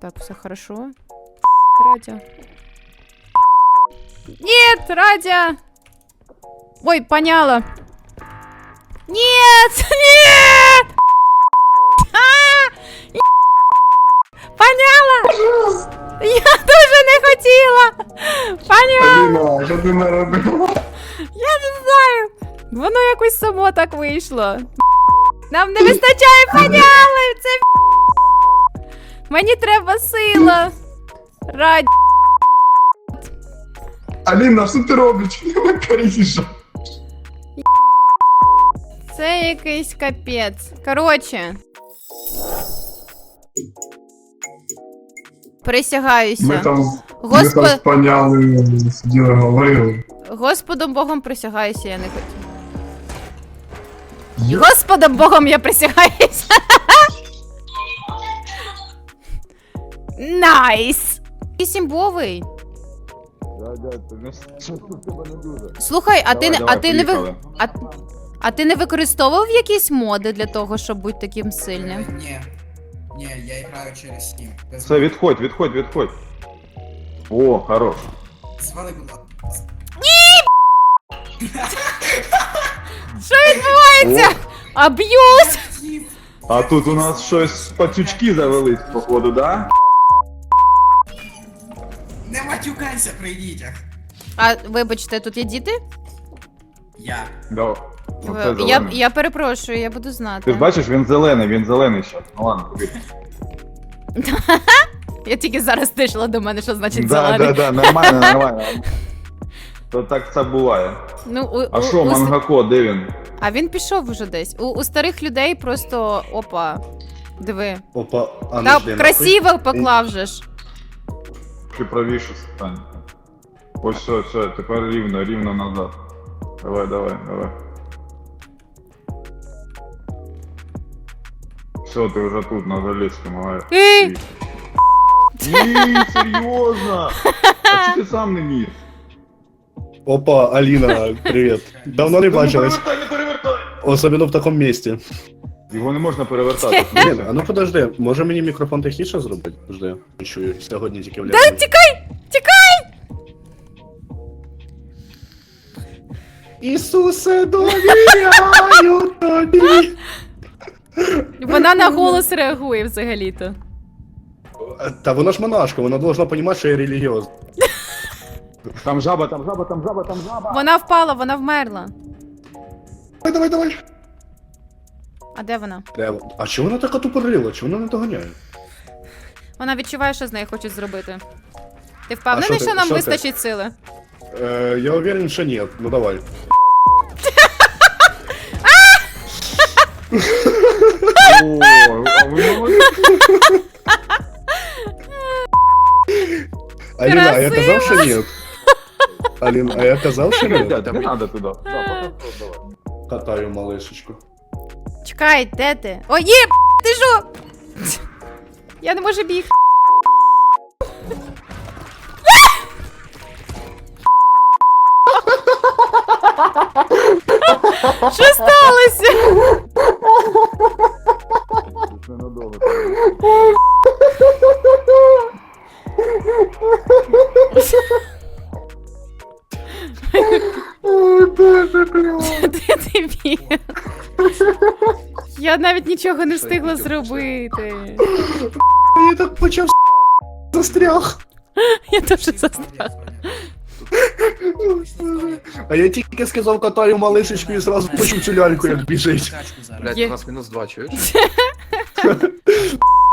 Так, все хорошо. Радя. Нет, Радя! Ой, поняла. Нет! Нет! А! Поняла! Я дуже не хотіла! Поняла! Аліна, що ти наробила? Я не знаю. Воно якось само так вийшло. Нам не вистачає поняли! Це Мені треба сила. Радь. Аліна, що ти робиш? Каріша. Це якийсь капець. Коротше. Присягаюся. Ми там, ми там з паняли сиділи, говорили. Господом Богом присягаюся, я не хотів. Господом Богом я присягаюся. Найс! Ісімбовий. Слухай, а ти, не- а ти не ви... а, а ти не використовував якісь моди для того, щоб бути таким сильним? Е, Ні. Ні, я граю через Steam. Без Все, відходь, відходь, відходь. О, хорош. Звали, будь ласка. Що відбувається? Аб'юз! А тут у нас щось пацючки завелись, походу, да? Матюкайся при дітях. А вибачте, тут є діти? Я. Да. Оце я, зелений. я перепрошую, я буду знати. Ти ж бачиш, він зелений, він зелений ще. Ну ладно, тобі. Я тільки зараз дійшла до мене, що значить Да, зелений. да, да, нормально, нормально. То так це буває. Ну, у, А у- що, у- Мангако, де він? А він пішов уже десь. У, у старих людей просто опа. Диви. Опа, а Та ну красиво поклав же ж. Чи правіше стань. Ось все, все, тепер рівно, рівно назад. Давай, давай, давай. Все, ти вже тут на залізці має. Ей! Ні, серйозно! А чи ти сам не міг? нахуй. Опа, Алина, привет. Давно не Та не бачились. перевертай, не перевертай! Особенно в такому місці. Його не можна перевертати. Блін, а ну подожди, може мені мікрофон тихіше зробити? Жди, чую, сьогодні тільки в Та тікай! Тікай! Ісусе, довіряю тобі. Вона на голос реагує взагалі-то. Та вона ж монашка, вона должна розуміти, що я релігіозна. Там жаба, там жаба, там жаба, там жаба. Вона впала, вона вмерла. Давай, давай, давай. А де вона? Треба. А чого вона така тупорила? Чого вона не доганяє? Вона відчуває, що з нею хочуть зробити. Ти впевнений, що що, ти- нам що ти? вистачить сили? Е, я уверен, що ні. Ну давай. О, а ви молодці. Аліна, а я казав, що ні. Алін, а я казав, що ні. Не надо туди. Да, пока давай. Катаю малишечку. Чекай, де ти? О, є! Ти що? Я не можу бігти. Що сталося? Я навіть нічого не встигла зробити. Я так почав застряг. Я дуже застряла. А я тільки сказав катаю малишечку і зразу почув цю ляльку, як біжить. Блять, у нас мінус 2, чуєш?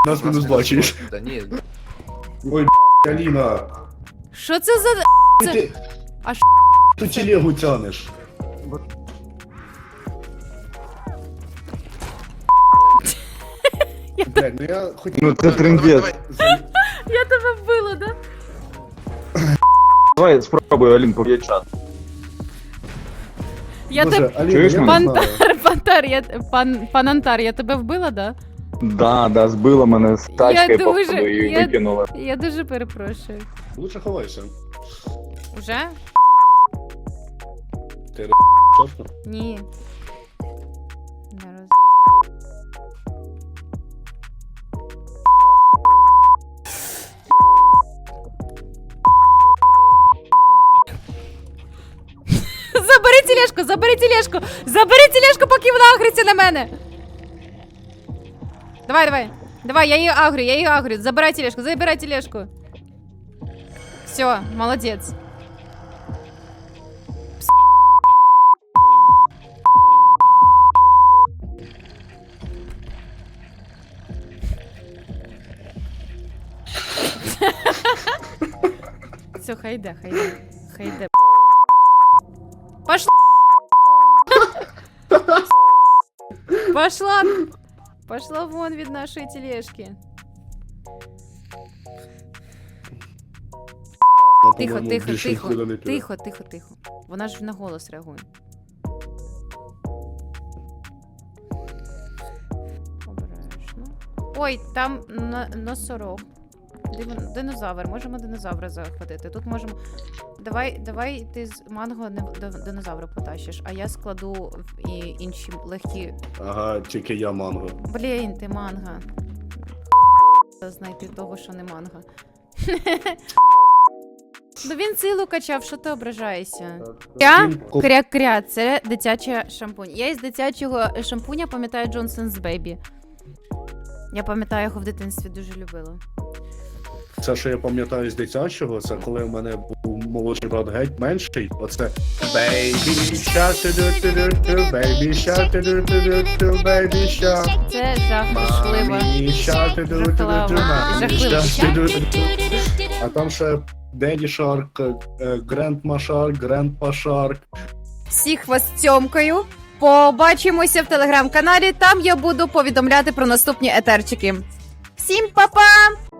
Нас мінус бачиш. Да ні, Ой, Аліна. Що це за. Це- А ш- ти телегу тянеш. Блядь, ну я хотів... Ну це трендець. Я тебе вбила, да? Давай спробуй, Алін, поб'ять чат. Я Боже, тебе. Аліна, Чуєш я не знаю. Пантар, пантар, я пан, пан Антар, я тебе вбила, да? Да, да, збила мене з тачки, дуже- походу, і я- викинула. Я дуже перепрошую. Лучше ховайся. Уже? Ти чесно? Ні. тележку, забери тележку! Забери тележку, поки вона агриться на мене! Давай, давай. Давай, я її агрю, я її агрю. Забирай тележку, забирай тележку. Все, молодець. Все, хай йде, хай йде. Хай йде. Пошла. Пошла. Пошла вон від нашої тележки. Тихо, тихо, тихо, тихо, тихо, тихо. Вона ж на голос реагує. Обережно. Ой, там носорог. Динозавр, можемо динозавра захватити. Тут можемо. Давай, давай ти з манго не- до- динозавра потащиш, а я складу в і інші легкі. Ага, тільки я манго. Блін, ти манга. Знайти того, що не манга. Ну він силу качав, що ти ображаєшся? Я кря-кря, це дитяча шампунь. Я із дитячого шампуня пам'ятаю Johnson's Baby. Я пам'ятаю його в дитинстві дуже любила. Це, що я пам'ятаю з дитячого, це коли в мене був молодший брат геть менший. Оце Baby shark, ту-ду-ту-ду-ту, baby shark, ту-ду-ту-ду-ту, baby shark. Це жах жахлива. А там ще Daddy Shark, е, Grandma Shark, Grandpa Shark. Всіх вас цьомкаю. Побачимося в телеграм-каналі. Там я буду повідомляти про наступні етерчики. Всім па-па!